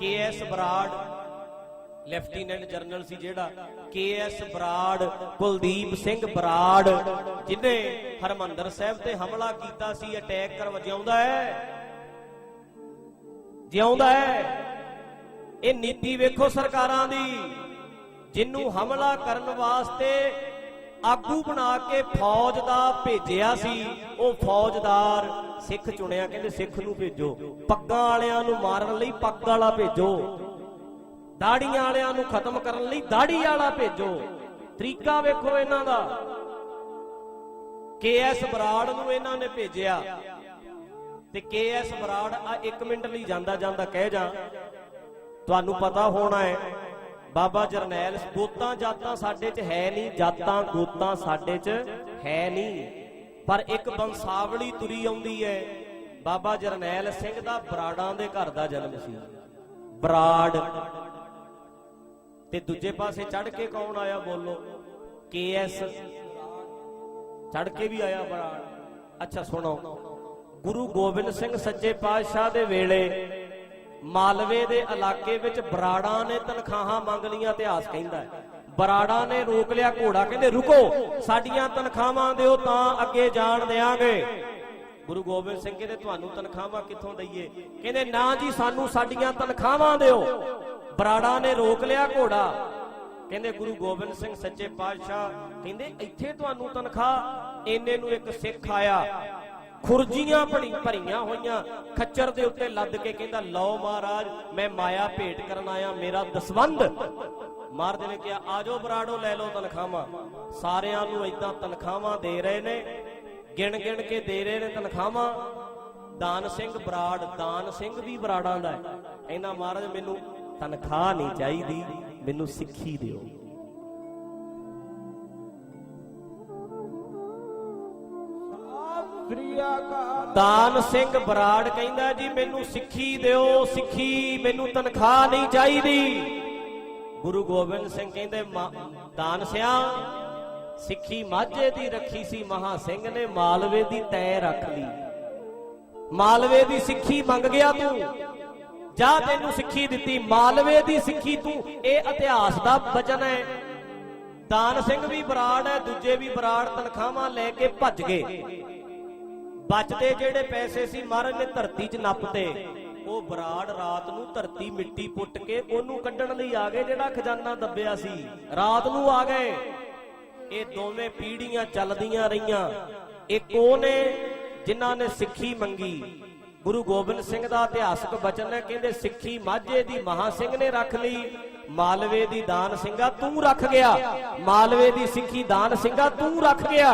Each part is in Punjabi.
K S Brar lieutenant general ਸੀ ਜਿਹੜਾ ਕੇਐਸ ਬਰਾੜ ਕੁਲਦੀਪ ਸਿੰਘ ਬਰਾੜ ਜਿਨੇ ਹਰਮੰਦਰ ਸਾਹਿਬ ਤੇ ਹਮਲਾ ਕੀਤਾ ਸੀ ਅਟੈਕ ਕਰ ਜਿਉਂਦਾ ਹੈ। ਜਿਉਂਦਾ ਹੈ। ਇਹ ਨੀਤੀ ਵੇਖੋ ਸਰਕਾਰਾਂ ਦੀ ਜਿੰਨੂੰ ਹਮਲਾ ਕਰਨ ਵਾਸਤੇ ਆਗੂ ਬਣਾ ਕੇ ਫੌਜ ਦਾ ਭੇਜਿਆ ਸੀ, ਉਹ ਫੌਜਦਾਰ ਸਿੱਖ ਚੁਣਿਆ, ਕਹਿੰਦੇ ਸਿੱਖ ਨੂੰ ਭੇਜੋ। ਪੱਗਾਂ ਵਾਲਿਆਂ ਨੂੰ ਮਾਰਨ ਲਈ ਪੱਗ ਵਾਲਾ ਭੇਜੋ। ਦਾੜੀਆਂ ਵਾਲਿਆਂ ਨੂੰ ਖਤਮ ਕਰਨ ਲਈ ਦਾੜੀ ਵਾਲਾ ਭੇਜੋ। ਤਰੀਕਾ ਵੇਖੋ ਇਹਨਾਂ ਦਾ। ਕੇਐਸ ਬਰਾੜ ਨੂੰ ਇਹਨਾਂ ਨੇ ਭੇਜਿਆ। ਤੇ ਕੇਐਸ ਬਰਾੜ, ਆ 1 ਮਿੰਟ ਲਈ ਜਾਂਦਾ ਜਾਂਦਾ ਕਹਿ ਜਾ। ਤੁਹਾਨੂੰ ਪਤਾ ਹੋਣਾ ਹੈ ਬਾਬਾ ਜਰਨੈਲ ਗੋਤਾਂ ਜਾਤਾਂ ਸਾਡੇ 'ਚ ਹੈ ਨਹੀਂ, ਜਾਤਾਂ ਗੋਤਾਂ ਸਾਡੇ 'ਚ ਹੈ ਨਹੀਂ। ਪਰ ਇੱਕ ਬੰਸਾਵਲੀ ਤੁਰੀ ਆਉਂਦੀ ਹੈ। ਬਾਬਾ ਜਰਨੈਲ ਸਿੰਘ ਦਾ ਬਰਾੜਾਂ ਦੇ ਘਰ ਦਾ ਜਨਮ ਸੀ। ਬਰਾੜ। ਤੇ ਦੂਜੇ ਪਾਸੇ ਚੜ ਕੇ ਕੌਣ ਆਇਆ ਬੋਲੋ? ਕੇਐਸ ਚੜ ਕੇ ਵੀ ਆਇਆ ਬਰਾੜ। ਅੱਛਾ, ਸੁਣੋ। ਗੁਰੂ ਗੋਬਿੰਦ ਸਿੰਘ ਸੱਚੇ ਪਾਤਸ਼ਾਹ ਦੇ ਵੇਲੇ ਮਾਲਵੇ ਦੇ ਇਲਾਕੇ ਵਿੱਚ ਬਰਾੜਾਂ ਨੇ ਤਨਖਾਹਾਂ ਮੰਗ ਲੀਆਂ ਇਤਿਹਾਸ ਕਹਿੰਦਾ ਬਰਾੜਾਂ ਨੇ ਰੋਕ ਲਿਆ ਘੋੜਾ, ਕਹਿੰਦੇ, ਰੁਕੋ, ਸਾਡੀਆਂ ਤਨਖਾਹਾਂ ਦਿਓ ਤਾਂ ਅੱਗੇ ਜਾਣ ਦੇਾਂਗੇ ਗੁਰੂ ਗੋਬਿੰਦ ਸਿੰਘ ਕਹਿੰਦੇ, ਤੁਹਾਨੂੰ ਤਨਖਾਹਾਂ ਕਿੱਥੋਂ ਦਈਏ? ਕਹਿੰਦੇ, ਨਾ ਜੀ, ਸਾਨੂੰ ਸਾਡੀਆਂ ਤਨਖਾਹਾਂ ਦਿਓ। ਬਰਾੜਾਂ ਨੇ ਰੋਕ ਲਿਆ ਘੋੜਾ। ਕਹਿੰਦੇ, ਗੁਰੂ ਗੋਬਿੰਦ ਸਿੰਘ ਸੱਚੇ ਪਾਤਸ਼ਾਹ ਕਹਿੰਦੇ, ਇੱਥੇ ਤੁਹਾਨੂੰ ਤਨਖਾਹ, ਇੰਨੇ ਨੂੰ ਇੱਕ ਸਿੱਖ ਆਇਆ। ਖੁਰਜੀਆਂ ਭੜੀ ਭਰੀਆਂ ਹੋਈਆਂ। ਖੱਚਰ ਦੇ ਉੱਤੇ ਲੱਦ ਕੇ ਕਹਿੰਦਾ, ਲਓ ਮਹਾਰਾਜ, ਮੈਂ ਮਾਇਆ ਭੇਟ ਕਰਨ ਆਇਆ, ਮੇਰਾ ਦਸਵੰਦ ਮਹਾਰਾਜ ਨੇ ਕਿਹਾ, ਆਜੋ ਬਰਾੜੋ, ਲੈ ਲਓ ਤਨਖਾਹਾਂ। ਸਾਰਿਆਂ ਨੂੰ ਇਦਾਂ ਤਨਖਾਹਾਂ ਦੇ ਰਹੇ ਨੇ। ਗਿਣ ਗਿਣ ਕੇ ਦੇ ਰਹੇ ਨੇ ਤਨਖਾਹਾਂ। ਦਾਨ ਸਿੰਘ ਬਰਾੜ, ਦਾਨ ਸਿੰਘ ਵੀ ਬਰਾੜਾਂ ਦਾ ਹੈ। ਕਹਿੰਦਾ ਮਹਾਰਾਜ, ਮੈਨੂੰ ਤਨਖਾਹ ਨਹੀਂ ਚਾਹੀਦੀ, ਮੈਨੂੰ ਸਿੱਖੀ ਦਿਓ। ਦਾਨ ਸਿੰਘ ਬਰਾੜ ਕਹਿੰਦਾ ਜੀ, ਮੈਨੂੰ ਸਿੱਖੀ ਦਿਓ, ਸਿੱਖੀ, ਮੈਨੂੰ ਤਨਖਾਹ ਨਹੀਂ ਚਾਹੀਦੀ। ਗੁਰੂ ਗੋਬਿੰਦ ਸਿੰਘ ਕਹਿੰਦੇ ਦਾਨ ਸਿਆ, ਸਿੱਖੀ ਮਾਝੇ ਦੀ ਰੱਖੀ ਸੀ, ਮਹਾ ਸਿੰਘ ਨੇ ਮਾਲਵੇ ਦੀ ਤੈ ਰੱਖ ਲਈ। ਮਾਲਵੇ ਦੀ ਸਿੱਖੀ ਮੰਗ ਗਿਆ ਤੂੰ। ਜਾ ਤੈਨੂੰ ਸਿੱਖੀ ਦਿੱਤੀ, ਮਾਲਵੇ ਦੀ ਸਿੱਖੀ ਤੂੰ, ਇਹ ਇਤਿਹਾਸ ਦਾ ਵਚਨ ਹੈ। ਦਾਨ ਸਿੰਘ ਵੀ ਬਰਾੜ ਹੈ, ਦੂਜੇ ਵੀ ਬਰਾੜ ਤਨਖਾਹਾਂ ਲੈ ਕੇ ਭੱਜ ਗਏ। ਬਚਦੇ ਜਿਹੜੇ ਪੈਸੇ ਸੀ ਮਹਾਰਾਜ ਨੇ ਧਰਤੀ 'ਚ ਨੱਪਤੇ, ਉਹ ਬਰਾੜ ਰਾਤ ਨੂੰ ਧਰਤੀ ਮਿੱਟੀ ਪੁੱਟ ਕੇ ਉਹਨੂੰ ਕੱਢਣ ਲਈ ਆ ਗਏ ਜਿਹੜਾ ਖਜ਼ਾਨਾ ਦੱਬਿਆ ਸੀ। ਰਾਤ ਨੂੰ ਆ ਗਏ। ਇਹ ਦੋਵੇਂ ਪੀੜ੍ਹੀਆਂ ਚੱਲਦੀਆਂ ਰਹੀਆਂ। ਇੱਕ ਉਹ ਨੇ ਜਿਨ੍ਹਾਂ ਨੇ ਸਿੱਖੀ ਮੰਗੀ। ਗੁਰੂ ਗੋਬਿੰਦ ਸਿੰਘ ਦਾ ਇਤਿਹਾਸਕ ਬਚਨ ਹੈ, ਕਹਿੰਦੇ ਸਿੱਖੀ ਮਾਝੇ ਦੀ ਮਹਾ ਸਿੰਘ ਨੇ ਰੱਖ ਲਈ, ਮਾਲਵੇ ਦੀ ਦਾਨ ਸਿੰਘਾ ਤੂੰ ਰੱਖ ਗਿਆ। ਮਾਲਵੇ ਦੀ ਸਿੱਖੀ ਦਾਨ ਸਿੰਘਾ ਤੂੰ ਰੱਖ ਗਿਆ।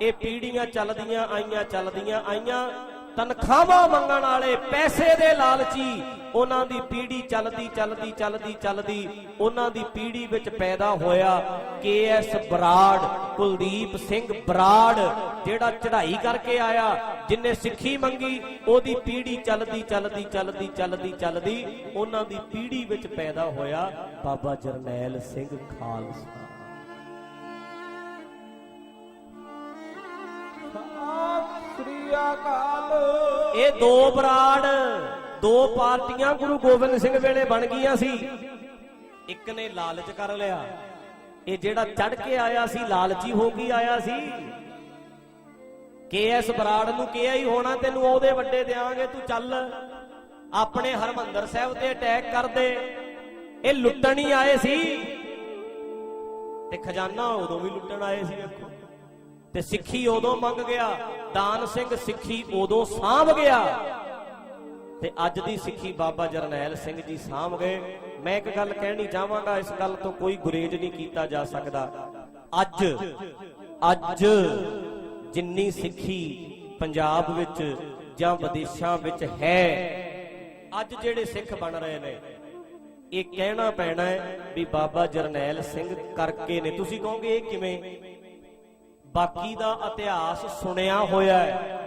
ਇਹ ਪੀੜੀਆਂ ਚੱਲਦੀਆਂ, ਆਈਆਂ ਚੱਲਦੀਆਂ, ਆਈਆਂ। ਤਨਖਾਹਾਂ ਮੰਗਣ ਵਾਲੇ ਪੈਸੇ ਦੇ ਲਾਲਚੀ, ਉਹਨਾਂ ਦੀ ਪੀੜੀ ਚੱਲਦੀ ਚੱਲਦੀ ਚੱਲਦੀ ਚੱਲਦੀ। ਉਹਨਾਂ ਦੀ ਪੀੜੀ ਵਿੱਚ ਪੈਦਾ ਹੋਇਆ ਕੇਐਸ ਬਰਾੜ, ਕੁਲਦੀਪ ਸਿੰਘ ਬਰਾੜ, ਜਿਹੜਾ ਚੜ੍ਹਾਈ ਕਰਕੇ ਆਇਆ, ਜਿਨੇ ਸਿੱਖੀ ਮੰਗੀ, ਉਹਦੀ ਪੀੜੀ ਚੱਲਦੀ ਚੱਲਦੀ ਚੱਲਦੀ ਚੱਲਦੀ ਚੱਲਦੀ। ਉਹਨਾਂ ਦੀ ਪੀੜੀ ਵਿੱਚ ਪੈਦਾ ਹੋਇਆ ਬਾਬਾ ਜਰਨੈਲ ਸਿੰਘ ਖਾਲਸਾ। ਅਕਾਲ। ਇਹ ਦੋ ਬਰਾੜ, ਦੋ ਪਾਰਟੀਆਂ ਗੁਰੂ ਗੋਬਿੰਦ ਸਿੰਘ ਵੇਲੇ ਬਣ ਗਈਆਂ ਸੀ। ਇੱਕ ਨੇ ਲਾਲਚ ਕਰ ਲਿਆ। ਇਹ ਜਿਹੜਾ ਚੜ ਕੇ ਆਇਆ ਸੀ, ਲਾਲਚੀ ਹੋ ਕੇ ਆਇਆ ਸੀ। ਕੇਐਸ ਬਰਾੜ ਨੂੰ ਕਿਹਾ ਹੀ ਹੋਣਾ, ਤੈਨੂੰ ਉਹਦੇ ਵੱਡੇ ਦੇਾਂਗੇ ਤੂੰ ਚੱਲ। ਆਪਣੇ ਹਰਮੰਦਰ ਸਾਹਿਬ ਤੇ ਅਟੈਕ ਕਰਦੇ ਇਹ ਲੁੱਟਣ ਹੀ ਆਏ ਸੀ। ਤੇ ਖਜ਼ਾਨਾ ਉਦੋਂ ਵੀ ਲੁੱਟਣ ਆਏ ਸੀ, ਵੇਖੋ। ਤੇ ਸਿੱਖੀ ਉਦੋਂ ਮੰਗ ਗਿਆ। ਦਾਨ ਸਿੰਘ ਸਿੱਖੀ ਉਦੋਂ ਸਾਂਭ ਗਿਆ। ਤੇ ਅੱਜ ਦੀ ਸਿੱਖੀ ਬਾਬਾ ਜਰਨੈਲ ਸਿੰਘ ਜੀ ਸਾਂਭ ਗਏ। ਮੈਂ ਇੱਕ ਗੱਲ ਕਹਿਣੀ ਚਾਹਾਂਗਾ, ਇਸ ਗੱਲ ਤੋਂ ਕੋਈ ਗੁਰੇਜ ਨਹੀਂ ਕੀਤਾ ਜਾ ਸਕਦਾ। ਅੱਜ ਅੱਜ ਜਿੰਨੀ ਸਿੱਖੀ ਪੰਜਾਬ ਵਿੱਚ ਜਾਂ ਵਿਦੇਸ਼ਾਂ ਵਿੱਚ ਹੈ, ਅੱਜ ਜਿਹੜੇ ਸਿੱਖ ਬਣ ਰਹੇ ਨੇ, ਇਹ ਕਹਿਣਾ ਪੈਣਾ ਹੈ ਵੀ ਬਾਬਾ ਜਰਨੈਲ ਸਿੰਘ ਕਰਕੇ ਨੇ। ਤੁਸੀਂ ਕਹੋਗੇ, ਇਹ ਕਿਵੇਂ? ਬਾਕੀ ਦਾ ਇਤਿਹਾਸ ਸੁਣਿਆ ਹੋਇਆ ਹੈ।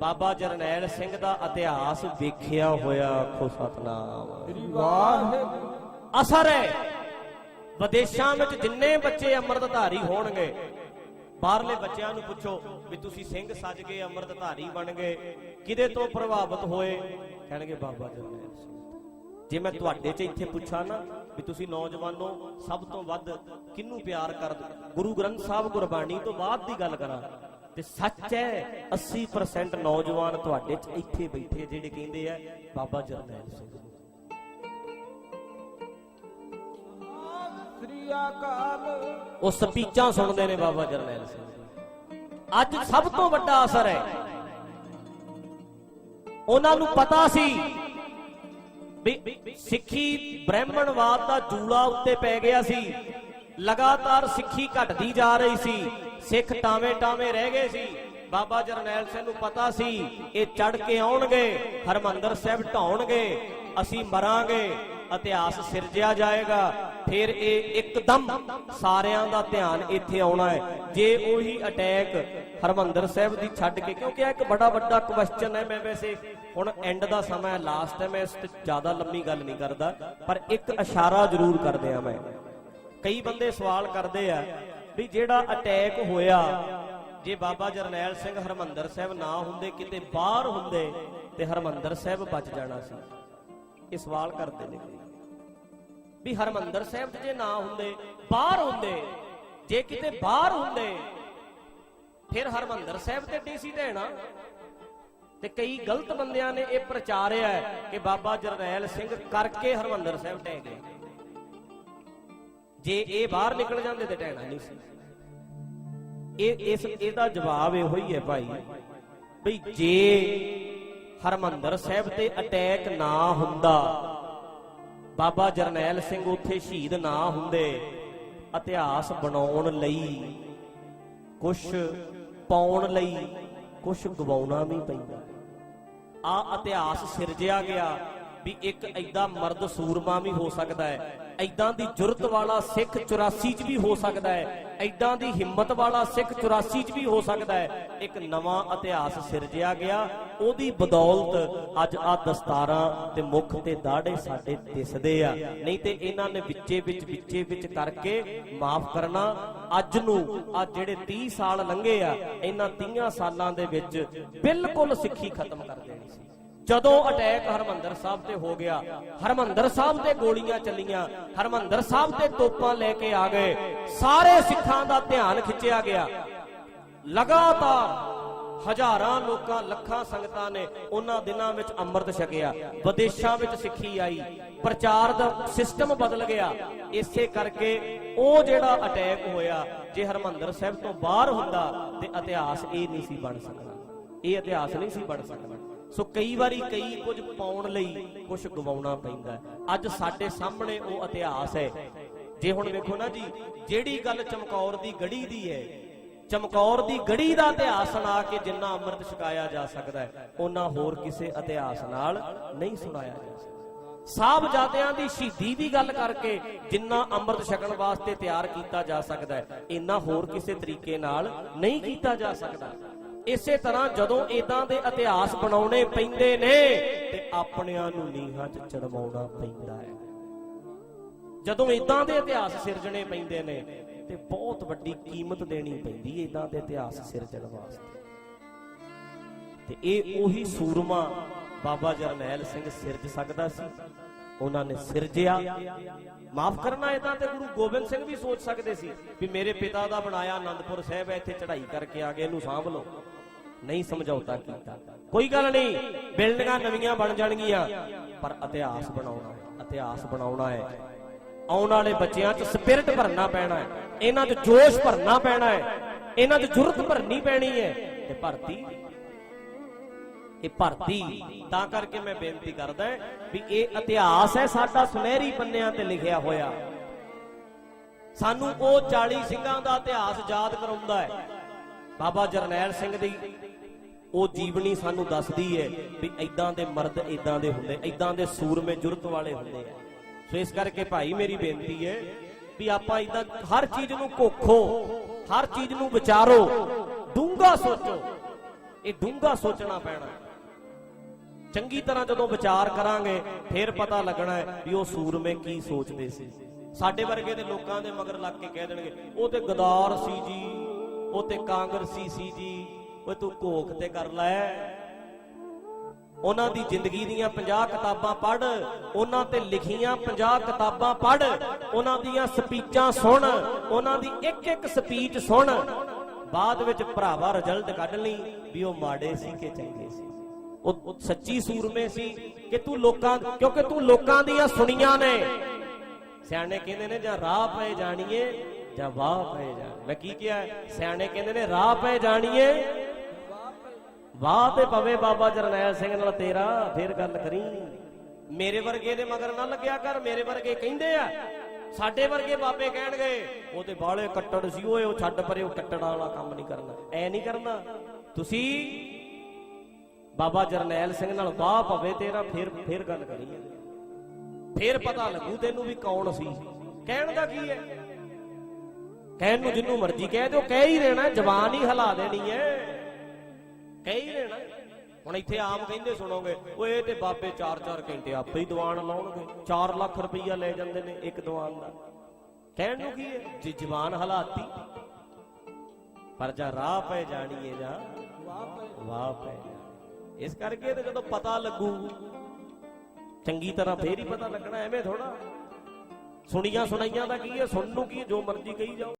ਬਾਬਾ ਜਰਨੈਲ ਸਿੰਘ ਦਾ ਇਤਿਹਾਸ ਵੇਖਿਆ ਹੋਇਆ ਆਖੋ ਸਤਨਾਮ। ਅਸਰ ਹੈ। ਵਿਦੇਸ਼ਾਂ ਵਿੱਚ ਜਿੰਨੇ ਬੱਚੇ ਅੰਮ੍ਰਿਤਧਾਰੀ ਹੋਣਗੇ ਬਾਹਰਲੇ ਬੱਚਿਆਂ ਨੂੰ ਪੁੱਛੋ ਵੀ ਤੁਸੀਂ ਸਿੰਘ ਸੱਜ ਗਏ ਅੰਮ੍ਰਿਤਧਾਰੀ ਬਣ ਗਏ ਕਿਹਦੇ ਤੋਂ ਪ੍ਰਭਾਵਿਤ ਹੋਏ? ਕਹਿਣਗੇ ਬਾਬਾ ਜਰਨੈਲ ਸਿੰਘ। ਜੇ ਮੈਂ ਤੁਹਾਡੇ 'ਚ ਇੱਥੇ ਪੁੱਛਾਂ ਨਾ ਵੀ ਤੁਸੀਂ ਨੌਜਵਾਨੋ, ਸਭ ਤੋਂ ਵੱਧ ਕਿਹਨੂੰ ਪਿਆਰ ਕਰਦੇ ਗੁਰੂ ਗ੍ਰੰਥ ਸਾਹਿਬ ਗੁਰਬਾਣੀ ਤੋਂ ਬਾਅਦ ਦੀ ਗੱਲ ਕਰਾਂ। ਤੇ ਸੱਚ ਹੈ 80% ਨੌਜਵਾਨ ਤੁਹਾਡੇ 'ਚ ਇੱਥੇ ਬੈਠੇ ਜਿਹੜੇ ਕਹਿੰਦੇ ਆ, ਬਾਬਾ ਜਰਨੈਲ ਸਿੰਘ। ਉਹ ਸਪੀਚਾਂ ਸੁਣਦੇ ਨੇ ਬਾਬਾ ਜਰਨੈਲ ਸਿੰਘ। ਅੱਜ ਸਭ ਤੋਂ ਵੱਡਾ ਅਸਰ ਹੈ। ਉਹਨਾਂ ਨੂੰ ਪਤਾ ਸੀ ਵੀ ਸਿੱਖੀ ਬ੍ਰਾਹਮਣਵਾਦ ਦਾ ਜੂਲਾ ਉੱਤੇ ਪੈ ਗਿਆ ਸੀ। ਲਗਾਤਾਰ ਸਿੱਖੀ ਘਟਦੀ ਜਾ ਰਹੀ ਸੀ। ਸਿੱਖ ਟਾਵੇਂ ਟਾਵੇਂ ਰਹਿ ਗਏ ਸੀ। ਬਾਬਾ ਜਰਨੈਲ ਸਿੰਘ ਨੂੰ ਪਤਾ ਸੀ, ਇਹ ਚੜ ਕੇ ਆਉਣਗੇ, ਹਰਮੰਦਰ ਸਾਹਿਬ ਢਾਉਣਗੇ, ਅਸੀਂ ਮਰਾਂਗੇ, ਇਤਿਹਾਸ ਸਿਰਜਿਆ ਜਾਏਗਾ। ਫਿਰ ਇਹ ਇੱਕਦਮ ਸਾਰਿਆਂ ਦਾ ਧਿਆਨ ਇੱਥੇ ਆਉਣਾ ਹੈ। ਜੇ ਉਹੀ ਅਟੈਕ ਹਰਮੰਦਰ ਸਾਹਿਬ ਦੀ ਛੱਡ ਕੇ, ਕਿਉਂਕਿ ਇਹ ਇੱਕ ਬੜਾ ਵੱਡਾ ਕੁਐਸਚਨ ਹੈ। ਮੈਂ ਵੈਸੇ ਹੁਣ ਐਂਡ ਦਾ ਸਮਾਂ ਹੈ ਲਾਸਟ ਹੈ, ਮੈਂ ਇਸ ਤੇ ਜ਼ਿਆਦਾ ਲੰਮੀ ਗੱਲ ਨਹੀਂ ਕਰਦਾ, ਪਰ ਇੱਕ ਇਸ਼ਾਰਾ ਜ਼ਰੂਰ ਕਰਦੇ ਆ ਮੈਂ। ਕਈ ਬੰਦੇ ਸਵਾਲ ਕਰਦੇ ਆ ਵੀ ਜਿਹੜਾ ਅਟੈਕ ਹੋਇਆ, ਜੇ ਬਾਬਾ ਜਰਨੈਲ ਸਿੰਘ ਹਰਮੰਦਰ ਸਾਹਿਬ ਨਾ ਹੁੰਦੇ, ਕਿਤੇ ਬਾਹਰ ਹੁੰਦੇ, ਤੇ ਹਰਮੰਦਰ ਸਾਹਿਬ ਬਚ ਜਾਣਾ ਸੀ। ਇਹ ਸਵਾਲ ਕਰਦੇ ਨੇ ਵੀ ਹਰਮੰਦਰ ਸਾਹਿਬ ਜੇ ਨਾ ਹੁੰਦੇ, ਬਾਹਰ ਹੁੰਦੇ, ਜੇ ਕਿਤੇ ਬਾਹਰ ਹੁੰਦੇ ਫਿਰ ਹਰਮੰਦਰ ਸਾਹਿਬ ਤੇ ਡੀਸੀ ਦੇਣਾ ਤੇ ਕਈ ਗਲਤ ਬੰਦਿਆਂ ਨੇ ਇਹ ਪ੍ਰਚਾਰਿਆ ਕਿ ਬਾਬਾ ਜਰਨੈਲ ਸਿੰਘ ਕਰਕੇ ਹਰਮੰਦਰ ਸਾਹਿਬ ਟਹਿ ਗਏ। ਜੇ ਇਹ ਬਾਹਰ ਨਿਕਲ ਜਾਂਦੇ ਤੇ ਟਹਿਣਾ ਨਹੀਂ ਸੀ। ਇਹ, ਇਸ, ਇਹਦਾ ਜਵਾਬ ਇਹੋ ਹੀ ਹੈ ਭਾਈ, ਬਈ ਜੇ ਹਰਮੰਦਰ ਸਾਹਿਬ ਤੇ ਅਟੈਕ ਨਾ ਹੁੰਦਾ, ਬਾਬਾ ਜਰਨੈਲ ਸਿੰਘ ਉੱਥੇ ਸ਼ਹੀਦ ਨਾ ਹੁੰਦੇ, ਇਤਿਹਾਸ ਬਣਾਉਣ ਲਈ ਕੁਝ ਪਾਉਣ ਲਈ ਕੁਝ ਗਵਾਉਣਾ ਵੀ ਪੈਂਦਾ। ਆ ਇਤਿਹਾਸ ਸਿਰਜਿਆ ਗਿਆ। ਵੀ ਇੱਕ ਐਦਾਂ ਮਰਦ ਸੂਰਮਾ ਵੀ ਹੋ ਸਕਦਾ ਹੈ। ਐਦਾਂ ਦੀ ਜੁਰਤ ਵਾਲਾ ਸਿੱਖ 84 ਚ ਵੀ ਹੋ ਸਕਦਾ ਹੈ। ਐਦਾਂ ਦੀ ਹਿੰਮਤ ਵਾਲਾ ਸਿੱਖ 84 ਚ ਵੀ ਹੋ ਸਕਦਾ ਹੈ। ਇੱਕ ਨਵਾਂ ਇਤਿਹਾਸ ਸਿਰਜਿਆ ਗਿਆ। ਉਹਦੀ ਬਦੌਲਤ ਅੱਜ ਆ ਦਸਤਾਰਾਂ ਤੇ ਮੁਖ ਤੇ ਦਾੜੇ ਸਾਡੇ ਦਿਸਦੇ ਆ। ਨਹੀਂ ਤੇ ਇਹਨਾਂ ਨੇ ਵਿੱਚੇ ਵਿੱਚ ਵਿੱਚੇ ਵਿੱਚ ਕਰਕੇ ਮਾਫ ਕਰਨਾ। ਅੱਜ ਨੂੰ ਆ ਜਿਹੜੇ 30 ਸਾਲ ਲੰਘੇ ਆ, ਇਹਨਾਂ 30 ਸਾਲਾਂ ਦੇ ਵਿੱਚ ਬਿਲਕੁਲ ਸਿੱਖੀ ਖਤਮ ਕਰ ਦੇਣੀ ਸੀ। ਜਦੋਂ ਅਟੈਕ ਹਰਮੰਦਰ ਸਾਹਿਬ ਤੇ ਹੋ ਗਿਆ, ਹਰਮੰਦਰ ਸਾਹਿਬ ਤੇ ਗੋਲੀਆਂ ਚੱਲੀਆਂ, ਹਰਮੰਦਰ ਸਾਹਿਬ ਤੇ ਤੋਪਾਂ ਲੈ ਕੇ ਆ ਗਏ, ਸਾਰੇ ਸਿੱਖਾਂ ਦਾ ਧਿਆਨ ਖਿੱਚਿਆ ਗਿਆ। ਲਗਾਤਾਰ ਹਜ਼ਾਰਾਂ ਲੋਕਾਂ, ਲੱਖਾਂ ਸੰਗਤਾਂ ਨੇ ਉਹਨਾਂ ਦਿਨਾਂ ਵਿੱਚ ਅੰਮ੍ਰਿਤ ਛਕਿਆ। ਵਿਦੇਸ਼ਾਂ ਵਿੱਚ ਸਿੱਖੀ ਆਈ, ਪ੍ਰਚਾਰ ਦਾ ਸਿਸਟਮ ਬਦਲ ਗਿਆ। ਇਸੇ ਕਰਕੇ ਉਹ ਜਿਹੜਾ ਅਟੈਕ ਹੋਇਆ, ਜੇ ਹਰਮੰਦਰ ਸਾਹਿਬ ਤੋਂ ਬਾਹਰ ਹੁੰਦਾ, ਤੇ ਇਤਿਹਾਸ ਇਹ ਨਹੀਂ ਸੀ ਬਣ ਸਕਦਾ। ਇਹ ਇਤਿਹਾਸ ਨਹੀਂ ਸੀ ਬਣ ਸਕਦਾ। ਸੋ ਕਈ ਵਾਰੀ ਕਈ ਕੁਝ ਪਾਉਣ ਲਈ ਕੁਝ ਗਵਾਉਣਾ ਪੈਂਦਾ ਅੱਜ ਸਾਡੇ ਸਾਹਮਣੇ ਉਹ ਇਤਿਹਾਸ ਹੈ। ਜੇ ਹੁਣ ਵੇਖੋ ਨਾ ਜੀ, ਜਿਹੜੀ ਗੱਲ ਚਮਕੌਰ ਦੀ ਗੜੀ ਦੀ ਹੈ, ਚਮਕੌਰ ਦੀ ਗੜੀ ਦਾ ਇਤਿਹਾਸ ਸੁਣਾ ਕੇ ਜਿੰਨਾ ਅੰਮ੍ਰਿਤ ਛਕਾਇਆ ਜਾ ਸਕਦਾ ਹੈ ਉਹਨਾਂ ਹੋਰ ਕਿਸੇ ਇਤਿਹਾਸ ਨਾਲ ਨਹੀਂ ਸੁਣਾਇਆ ਜਾ ਸਕਦਾ। ਸਾਹਿਬਜ਼ਾਦਿਆਂ ਦੀ ਸ਼ਹੀਦੀ ਦੀ ਗੱਲ ਕਰਕੇ ਜਿੰਨਾ ਅੰਮ੍ਰਿਤ ਛਕਣ ਵਾਸਤੇ ਤਿਆਰ ਕੀਤਾ ਜਾ ਸਕਦਾ ਹੈ ਇੰਨਾ ਹੋਰ ਕਿਸੇ ਤਰੀਕੇ ਨਾਲ ਨਹੀਂ ਕੀਤਾ ਜਾ ਸਕਦਾ। ਇਸੇ ਤਰ੍ਹਾਂ ਜਦੋਂ ਇਦਾਂ ਦੇ ਇਤਿਹਾਸ ਬਣਾਉਣੇ ਪੈਂਦੇ ਨੇ, ਤੇ ਆਪਣਿਆਂ ਨੂੰ ਨੀਹਾਂ 'ਚ ਚੜਵਾਉਣਾ ਪੈਂਦਾ ਹੈ। ਜਦੋਂ ਇਦਾਂ ਦੇ ਇਤਿਹਾਸ ਸਿਰਜਣੇ ਪੈਂਦੇ ਨੇ, ਤੇ ਬਹੁਤ ਵੱਡੀ ਕੀਮਤ ਦੇਣੀ ਪੈਂਦੀ ਹੈ ਇਦਾਂ ਦੇ ਇਤਿਹਾਸ ਸਿਰਜਣ ਵਾਸਤੇ। ਤੇ ਇਹ ਉਹੀ ਸੂਰਮਾ ਬਾਬਾ ਜਰਨੈਲ ਸਿੰਘ ਸਿਰਜ ਸਕਦਾ ਸੀ। ਉਹਨਾਂ ਨੇ ਸਿਰਜਿਆ ਮਾਫ ਕਰਨਾ ਇਦਾਂ ਤੇ ਗੁਰੂ ਗੋਬਿੰਦ ਸਿੰਘ ਵੀ ਸੋਚ ਸਕਦੇ ਸੀ ਵੀ ਮੇਰੇ ਪਿਤਾ ਦਾ ਬਣਾਇਆ ਆਨੰਦਪੁਰ ਸਾਹਿਬ ਹੈ ਇੱਥੇ ਚੜ੍ਹਾਈ ਕਰਕੇ ਆ ਗਏ, ਇਹਨੂੰ ਸਾਂਭ ਲਓ। ਨਹੀਂ ਸਮਝੌਤਾ ਕੀਤਾ। ਕੋਈ ਗੱਲ ਨਹੀਂ, ਬਿਲਡਿੰਗਾਂ ਨਵੀਆਂ ਬਣ ਜਾਣਗੀਆਂ, ਪਰ ਇਤਿਹਾਸ ਬਣਾਉਣਾ ਇਤਿਹਾਸ ਬਣਾਉਣਾ ਹੈ। ਆਉਣ ਵਾਲੇ ਬੱਚਿਆਂ 'ਚ ਸਪਿਰਿਟ ਭਰਨਾ ਪੈਣਾ ਹੈ। ਇਹਨਾਂ 'ਚ ਜੋਸ਼ ਭਰਨਾ ਪੈਣਾ ਹੈ। ਇਹਨਾਂ 'ਚ ਜੁਰਤ ਭਰਨੀ ਪੈਣੀ ਹੈ। ਤੇ ਭਰਤੀ ਇਹ ਭਰਤੀ। ਤਾਂ ਕਰਕੇ ਮੈਂ ਬੇਨਤੀ ਕਰਦਾ ਵੀ ਇਹ ਇਤਿਹਾਸ ਹੈ, ਸਾਡਾ ਸੁਨਹਿਰੀ ਪੰਨਿਆਂ ਤੇ ਲਿਖਿਆ ਹੋਇਆ। ਸਾਨੂੰ ਉਹ 40 ਸਿੰਘਾਂ ਦਾ ਇਤਿਹਾਸ ਯਾਦ ਕਰਾਉਂਦਾ ਹੈ। ਬਾਬਾ ਜਰਨੈਲ ਸਿੰਘ ਦੀ ਉਹ ਜੀਵਨੀ ਸਾਨੂੰ ਦੱਸਦੀ ਹੈ ਵੀ ਐਦਾਂ ਦੇ ਮਰਦ ਐਦਾਂ ਦੇ ਹੁੰਦੇ ਐਦਾਂ ਦੇ ਸੂਰਮੇ ਜੁਰਤ ਵਾਲੇ ਹੁੰਦੇ ਆ। ਸੋ ਇਸ ਕਰਕੇ ਭਾਈ ਮੇਰੀ ਬੇਨਤੀ ਹੈ ਵੀ ਆਪਾਂ ਇਦਾਂ ਹਰ ਚੀਜ਼ ਨੂੰ ਕੋਖੋ ਹਰ ਚੀਜ਼ ਨੂੰ ਵਿਚਾਰੋ, ਡੂੰਘਾ ਸੋਚੋ। ਇਹ ਡੂੰਘਾ ਸੋਚਣਾ ਪੈਣਾ। ਚੰਗੀ ਤਰ੍ਹਾਂ ਜਦੋਂ ਵਿਚਾਰ ਕਰਾਂਗੇ, ਫਿਰ ਪਤਾ ਲੱਗਣਾ ਹੈ ਵੀ ਉਹ ਸੂਰਮੇ ਕੀ ਸੋਚਦੇ ਸੀ। ਸਾਡੇ ਵਰਗੇ ਦੇ ਲੋਕਾਂ ਦੇ ਮਗਰ ਲੱਗ ਕੇ ਕਹਿ ਦੇਣਗੇ, ਉਹ ਤੇ ਗਦਾਰ ਸੀ ਜੀ, ਉਹ ਤੇ ਕਾਂਗਰਸੀ ਸੀ ਜੀ, ਓਏ ਤੂੰ ਘੋਖ ਤੇ ਕਰ ਲੈ। ਉਹਨਾਂ ਦੀ ਜ਼ਿੰਦਗੀ ਦੀਆਂ 50 ਕਿਤਾਬਾਂ ਪੜ੍ਹ, ਉਹਨਾਂ ਤੇ ਲਿਖੀਆਂ 50 ਕਿਤਾਬਾਂ ਪੜ੍ਹ, ਉਹਨਾਂ ਦੀਆਂ ਸਪੀਚਾਂ ਸੁਣ, ਉਹਨਾਂ ਦੀ ਇੱਕ ਇੱਕ ਸਪੀਚ ਸੁਣ। ਬਾਅਦ ਵਿੱਚ ਭਰਾਵਾ ਰਿਜ਼ਲਟ ਕੱਢ ਲਈ ਵੀ ਉਹ ਮਾੜੇ ਸੀ ਕਿ ਚੰਗੇ ਸੀ। ਉਹ ਸੱਚੀ ਸੂਰਮੇ ਸੀ ਕਿ ਤੂੰ ਲੋਕਾਂ ਕਿਉਂਕਿ ਤੂੰ ਲੋਕਾਂ ਦੀਆਂ ਸੁਣੀਆਂ ਨੇ। ਸਿਆਣੇ ਕਹਿੰਦੇ ਨੇ, ਜਾਂ ਰਾਹ ਪਏ ਜਾਣੀਏ, ਜਾਂ ਵਾਹ ਪਏ ਜਾਣ ਮੈਂ ਕੀ ਕਿਹਾ? ਸਿਆਣੇ ਕਹਿੰਦੇ ਨੇ, ਰਾਹ ਪਏ ਜਾਣੀਏ, ਵਾਹ ਤੇ ਪਵੇ ਬਾਬਾ ਜਰਨੈਲ ਸਿੰਘ ਨਾਲ ਤੇਰਾ ਫੇਰ ਗੱਲ ਕਰੀ। ਮੇਰੇ ਵਰਗੇ ਦੇ ਮਗਰ ਨਾ ਲੱਗਿਆ ਕਰ, ਮੇਰੇ ਵਰਗੇ ਕਹਿੰਦੇ ਆ। ਸਾਡੇ ਵਰਗੇ ਬਾਬੇ ਕਹਿਣਗੇ, ਉਹ ਤੇ ਬਾਹਲੇ ਕੱਟੜ ਸੀ, ਓਏ, ਉਹ ਛੱਡ ਪਰੇ, ਉਹ ਕੱਟੜ ਵਾਲਾ ਕੰਮ ਨਹੀਂ ਕਰਨਾ। ਐ ਨਹੀਂ ਕਰਨਾ। ਤੁਸੀਂ ਬਾਬਾ ਜਰਨੈਲ ਸਿੰਘ ਨਾਲ ਵਾਹ ਪਵੇ ਤੇਰਾ, ਫੇਰ ਫੇਰ ਗੱਲ ਕਰੀ ਫੇਰ ਪਤਾ ਲੱਗੂ ਤੈਨੂੰ ਵੀ ਕੌਣ ਸੀ। ਕਹਿਣ ਦਾ ਕੀ ਹੈ? ਕਹਿਣ ਨੂੰ ਜਿੰਨੂੰ ਮਰਜ਼ੀ ਕਹਿ ਦਿਓ, ਕਹਿ ਹੀ ਰਹਿਣਾ ਜ਼ਬਾਨ ਹੀ ਹਿਲਾ ਦੇਣੀ ਹੈ। ਕਹਿ ਹੀ ਰਹਿਣਾ। ਹੁਣ ਇੱਥੇ ਆਮ ਕਹਿੰਦੇ ਸੁਣੋਗੇ, ਓਏ ਇਹ ਤੇ ਬਾਬੇ 4-4 ਘੰਟੇ ਆਪੇ ਹੀ ਦੀਵਾਨ ਲਾਉਣਗੇ। 4 ਲੱਖ ਰੁਪਈਆ ਲੈ ਜਾਂਦੇ ਨੇ ਇੱਕ ਦੀਵਾਨ ਦਾ। ਕਹਿਣ ਨੂੰ ਕੀ ਹੈ? ਜੇ ਜ਼ਬਾਨ ਹਲਾਤੀ, ਪਰ ਜਾ ਰਾਹ ਪੈ ਜਾਣੀਏ ਜਾ ਵਾਹ ਪੈ ਜਾਣੀ। ਇਸ ਕਰਕੇ ਤੇ ਜਦੋਂ ਪਤਾ ਲੱਗੂ, ਚੰਗੀ ਤਰ੍ਹਾਂ ਫੇਰ ਹੀ ਪਤਾ ਲੱਗਣਾ, ਐਵੇਂ ਥੋੜਾ ਸੁਣੀਆਂ ਸੁਣਾਈਆਂ ਦਾ ਕੀ ਹੈ ਸੁਣਨ ਨੂੰ ਕੀ ਜੋ ਮਰਜ਼ੀ ਕਹੀ ਜਾਓ।